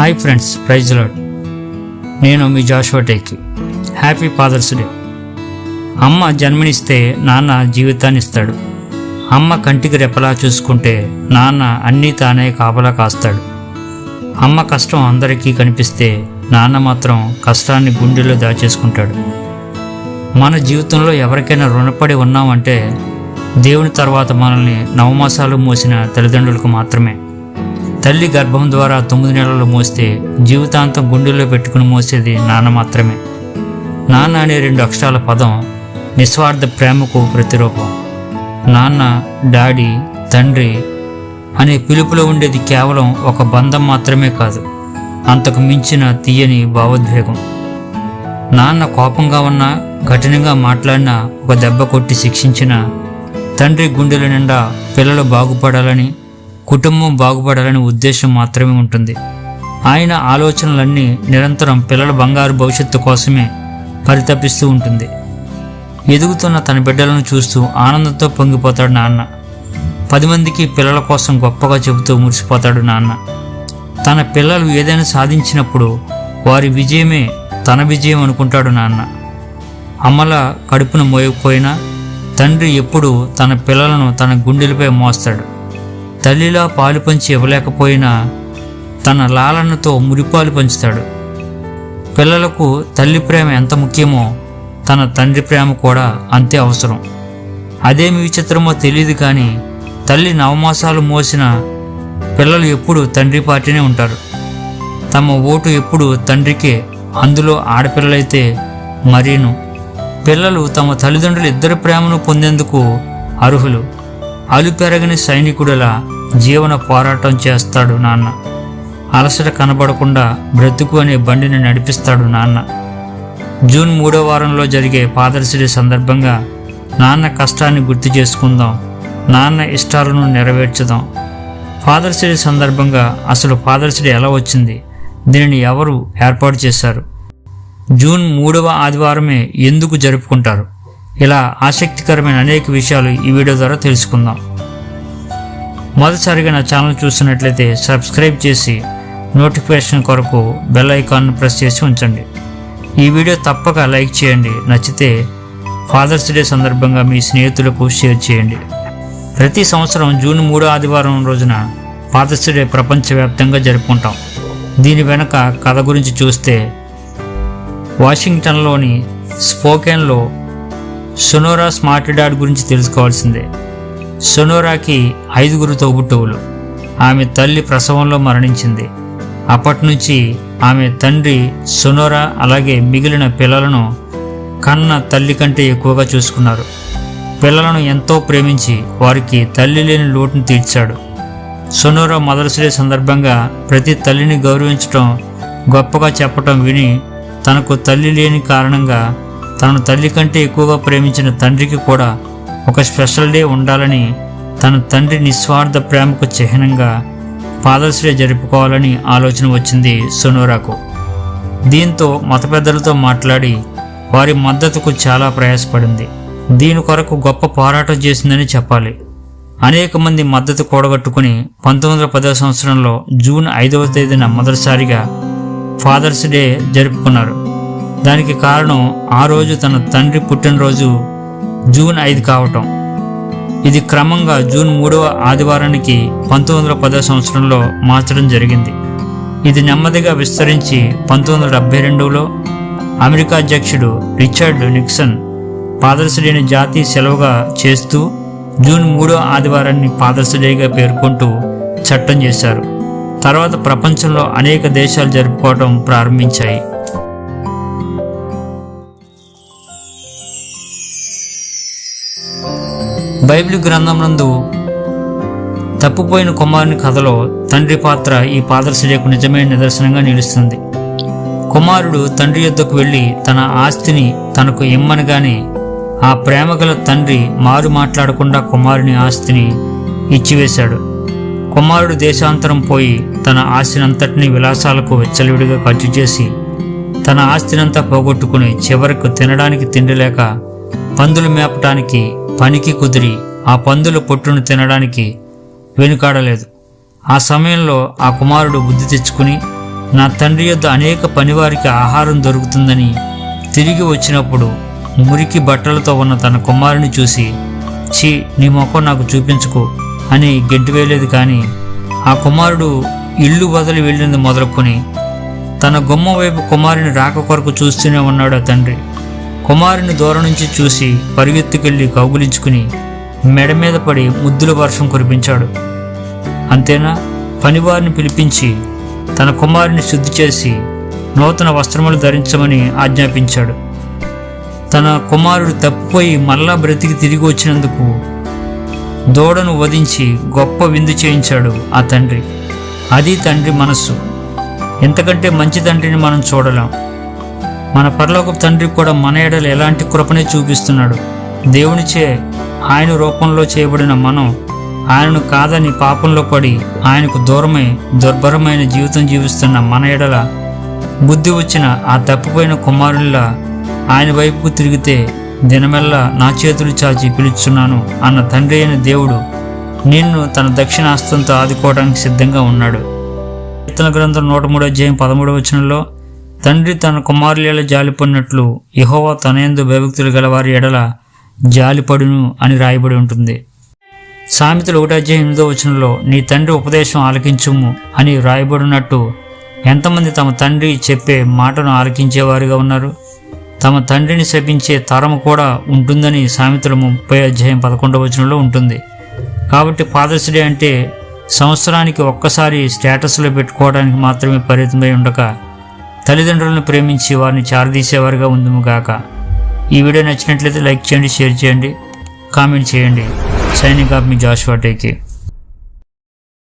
Hi friends praise lord నేను మీ Joshua Teki. Happy father's day. అమ్మ జన్మనిస్తే నాన్న జీవితాన్ని ఇస్తాడు. అమ్మ కంటికి రెప్పలా చూసుకుంటే నాన్న అన్నీ తానే కాపలా కాస్తాడు. అమ్మ కష్టం అందరికీ కనిపిస్తే నాన్న మాత్రం కష్టాన్ని గుండెలో దాచేసుకుంటాడు. మన జీవితంలో ఎవరికైనా రుణపడి ఉన్నామంటే దేవుని తర్వాత మనల్ని నవమాసాలు మోసిన తల్లిదండ్రులకు మాత్రమే. తల్లి గర్భం ద్వారా తొమ్మిది నెలలు మోస్తే జీవితాంతం గుండెల్లో పెట్టుకుని మోసేది నాన్న మాత్రమే. నాన్న అనే రెండు అక్షరాల పదం నిస్వార్థ ప్రేమకు ప్రతిరూపం. నాన్న డాడీ తండ్రి అనే పిలుపులో ఉండేది కేవలం ఒక బంధం మాత్రమే కాదు అంతకు మించిన తీయని భావోద్వేగం. నాన్న కోపంగా ఉన్నా కఠినంగా మాట్లాడినా ఒక దెబ్బ కొట్టి శిక్షించిన తండ్రి గుండెల నిండా పిల్లలు బాగుపడాలని కుటుంబం బాగుపడాలనే ఉద్దేశం మాత్రమే ఉంటుంది. ఆయన ఆలోచనలన్నీ నిరంతరం పిల్లల బంగారు భవిష్యత్తు కోసమే పరితపిస్తూ ఉంటుంది. ఎదుగుతున్న తన బిడ్డలను చూస్తూ ఆనందంతో పొంగిపోతాడు నాన్న. పది మందికి పిల్లల కోసం గొప్పగా చెబుతూ మురిసిపోతాడు నాన్న. తన పిల్లలు ఏదైనా సాధించినప్పుడు వారి విజయమే తన విజయం అనుకుంటాడు నాన్న. అమ్మల కడుపును మోయకపోయినా తండ్రి ఎప్పుడూ తన పిల్లలను తన గుండెలపై మోస్తాడు. తల్లిలా పాలు పంచి ఇవ్వలేకపోయినా తన లాలనతో మురిపాలు పంచుతాడు. పిల్లలకు తల్లి ప్రేమ ఎంత ముఖ్యమో తన తండ్రి ప్రేమ కూడా అంతే అవసరం. అదేమి విచిత్రమో తెలియదు కానీ తల్లి నవమాసాలు మోసిన పిల్లలు ఎప్పుడు తండ్రి పార్టీనే ఉంటారు. తమ ఓటు ఎప్పుడు తండ్రికే అందులో ఆడపిల్లలైతే మరీను. పిల్లలు తమ తల్లిదండ్రులు ఇద్దరి ప్రేమను పొందేందుకు అర్హులు. అలుపెరగని సైనికుడిలా జీవన పోరాటం చేస్తాడు నాన్న. అలసట కనబడకుండా బ్రతుకు అనే బండిని నడిపిస్తాడు నాన్న. జూన్ మూడో వారంలో జరిగే ఫాదర్స్ డే సందర్భంగా నాన్న కష్టాన్ని గుర్తు చేసుకుందాం. నాన్న ఇష్టాలను నెరవేర్చుదాం. ఫాదర్స్ డే సందర్భంగా అసలు ఫాదర్స్ డే ఎలా వచ్చింది? దీనిని ఎవరు ఏర్పాటు చేశారు? జూన్ మూడవ ఆదివారమే ఎందుకు జరుపుకుంటారు? ఇలా ఆసక్తికరమైన అనేక విషయాలు ఈ వీడియో ద్వారా తెలుసుకుందాం. మొదటిసారిగా నా ఛానల్ చూస్తున్నట్లయితే సబ్స్క్రైబ్ చేసి నోటిఫికేషన్ కొరకు బెల్ ఐకాన్ను ప్రెస్ చేసి ఉంచండి. ఈ వీడియో తప్పక లైక్ చేయండి. నచ్చితే ఫాదర్స్ డే సందర్భంగా మీ స్నేహితులకు షేర్ చేయండి. ప్రతి సంవత్సరం జూన్ మూడో ఆదివారం రోజున ఫాదర్స్ డే ప్రపంచవ్యాప్తంగా జరుపుకుంటాం. దీని వెనక కథ గురించి చూస్తే వాషింగ్టన్లోని స్పోకెన్లో సొనోరా స్మార్ట్ డాడ్ గురించి తెలుసుకోవాల్సిందే. సొనోరాకి ఐదుగురు తోబుట్టువులు. ఆమె తల్లి ప్రసవంలో మరణించింది. అప్పటి నుంచి ఆమె తండ్రి సొనోరా అలాగే మిగిలిన పిల్లలను కన్న తల్లి కంటే ఎక్కువగా చూసుకున్నారు. పిల్లలను ఎంతో ప్రేమించి వారికి తల్లి లేని లోటును తీర్చాడు. సొనోరా మదర్స్ డే సందర్భంగా ప్రతి తల్లిని గౌరవించటం గొప్పగా చెప్పటం విని తనకు తల్లి లేని కారణంగా తను తల్లి కంటే ఎక్కువగా ప్రేమించిన తండ్రికి కూడా ఒక స్పెషల్ డే ఉండాలని తన తండ్రి నిస్వార్థ ప్రేమకు చిహ్నంగా ఫాదర్స్ డే జరుపుకోవాలని ఆలోచన వచ్చింది సోనోరాకు. దీంతో మత పెద్దలతో మాట్లాడి వారి మద్దతుకు చాలా ప్రయాసపడింది. దీని కొరకు గొప్ప పోరాటం చేసిందని చెప్పాలి. అనేక మంది మద్దతు కూడగట్టుకుని పంతొమ్మిది వందల పదో సంవత్సరంలో జూన్ ఐదవ తేదీన మొదటిసారిగా ఫాదర్స్ డే జరుపుకున్నారు. దానికి కారణం ఆ రోజు తన తండ్రి పుట్టినరోజు జూన్ ఐదు కావటం. ఇది క్రమంగా జూన్ మూడవ ఆదివారానికి పంతొమ్మిది వందల పదవ సంవత్సరంలో మార్చడం జరిగింది. ఇది నెమ్మదిగా విస్తరించి పంతొమ్మిది వందల డెబ్బై రెండులో అమెరికా అధ్యక్షుడు రిచర్డ్ నిక్సన్ ఫాదర్స్ డేని జాతీయ సెలవుగా చేస్తూ జూన్ మూడో ఆదివారాన్ని ఫాదర్స్ డేగా పేర్కొంటూ చట్టం చేశారు. తర్వాత ప్రపంచంలో అనేక దేశాలు జరుపుకోవడం ప్రారంభించాయి. బైబిల్ గ్రంథం నందు తప్పిపోయిన కుమారుని కథలో తండ్రి పాత్ర ఈ ఫాదర్స్ నిజమైన నిదర్శనంగా నిలుస్తుంది. కుమారుడు తండ్రి యొద్దకు వెళ్ళి తన ఆస్తిని తనకు ఇమ్మనగానే ఆ ప్రేమగల తండ్రి మారు మాట్లాడకుండా కుమారుని ఆస్తిని ఇచ్చివేశాడు. కుమారుడు దేశాంతరం పోయి తన ఆస్తినంతటిని విలాసాలకు వెచ్చలివిడిగా ఖర్చు చేసి తన ఆస్తినంతా పోగొట్టుకుని చివరకు తినడానికి తిండి లేక పందులు మేపటానికి పనికి కుదిరి ఆ పందుల పొట్టును తినడానికి వెనుకాడలేదు. ఆ సమయంలో ఆ కుమారుడు బుద్ధి తెచ్చుకుని నా తండ్రి యొద్ద అనేక పనివారికి ఆహారం దొరుకుతుందని తిరిగి వచ్చినప్పుడు మురికి బట్టలతో ఉన్న తన కుమారుని చూసి ఛీ నీ మొఖం నాకు చూపించుకో అని గెంటి వేయలేదు కానీ ఆ కుమారుడు ఇల్లు వదిలి వెళ్ళింది మొదలుకొని తన గుమ్మ వైపు కుమారుని రాక కొరకు చూస్తూనే ఉన్నాడు ఆ తండ్రి. కుమారుని దూరం నుంచి చూసి పరిగెత్తుకెళ్ళి కౌగులించుకుని మెడ మీద పడి ముద్దుల వర్షం కురిపించాడు. అంతేనా? పనివారిని పిలిపించి తన కుమారుని శుద్ధి చేసి నూతన వస్త్రములు ధరించమని ఆజ్ఞాపించాడు. తన కుమారుడు తప్పిపోయి మళ్ళా బ్రతికి తిరిగి వచ్చినందుకు దూడను వధించి గొప్ప విందు చేయించాడు ఆ తండ్రి. అది తండ్రి మనస్సు. ఎంతకంటే మంచి తండ్రిని మనం చూడలేం. మన పరలోక తండ్రి కూడా మన ఎడలు ఎలాంటి కృపనే చూపిస్తున్నాడు? దేవునిచే ఆయన రూపంలో చేయబడిన మనం ఆయనను కాదని పాపంలో పడి ఆయనకు దూరమై దుర్భరమైన జీవితం జీవిస్తున్న మన ఎడల బుద్ధి వచ్చిన ఆ తప్పిపోయిన కుమారుల్లా ఆయన వైపుకు తిరిగితే దినమెల్లా నా చేతులు చాచి పిలుచున్నాను అన్న తండ్రి అయిన దేవుడు నిన్ను తన దక్షిణాస్తంతో ఆదుకోవడానికి సిద్ధంగా ఉన్నాడు. కీర్తన గ్రంథం నూట మూడో అధ్యాయం పదమూడవ వచనంలో తండ్రి తన కుమారుల జాలిపడినట్లు యహోవా తనయందు భయభక్తులు గలవారి ఎడల జాలిపడును అని రాయబడి ఉంటుంది. సామెతలు ఒకటి ఎనిమిదో వచనంలో నీ తండ్రి ఉపదేశం ఆలకించుము అని రాయబడినట్టు ఎంతమంది తమ తండ్రి చెప్పే మాటను ఆలకించేవారుగా ఉన్నారు? తమ తండ్రిని శపించే తరం కూడా ఉంటుందని సామెతలు ముప్పై అధ్యాయం పదకొండవ వచనంలో ఉంటుంది. కాబట్టి ఫాదర్స్ డే అంటే సంవత్సరానికి ఒక్కసారి స్టేటస్లో పెట్టుకోవడానికి మాత్రమే పరిమితమై ఉండక తల్లిదండ్రులను ప్రేమించి వారిని చారదీసేవారుగా ఉందము గాక. ఈ వీడియో నచ్చినట్లయితే లైక్ చేయండి షేర్ చేయండి కామెంట్ చేయండి. సైనింగ్ ఆఫ్ మీ జాషువా టేకే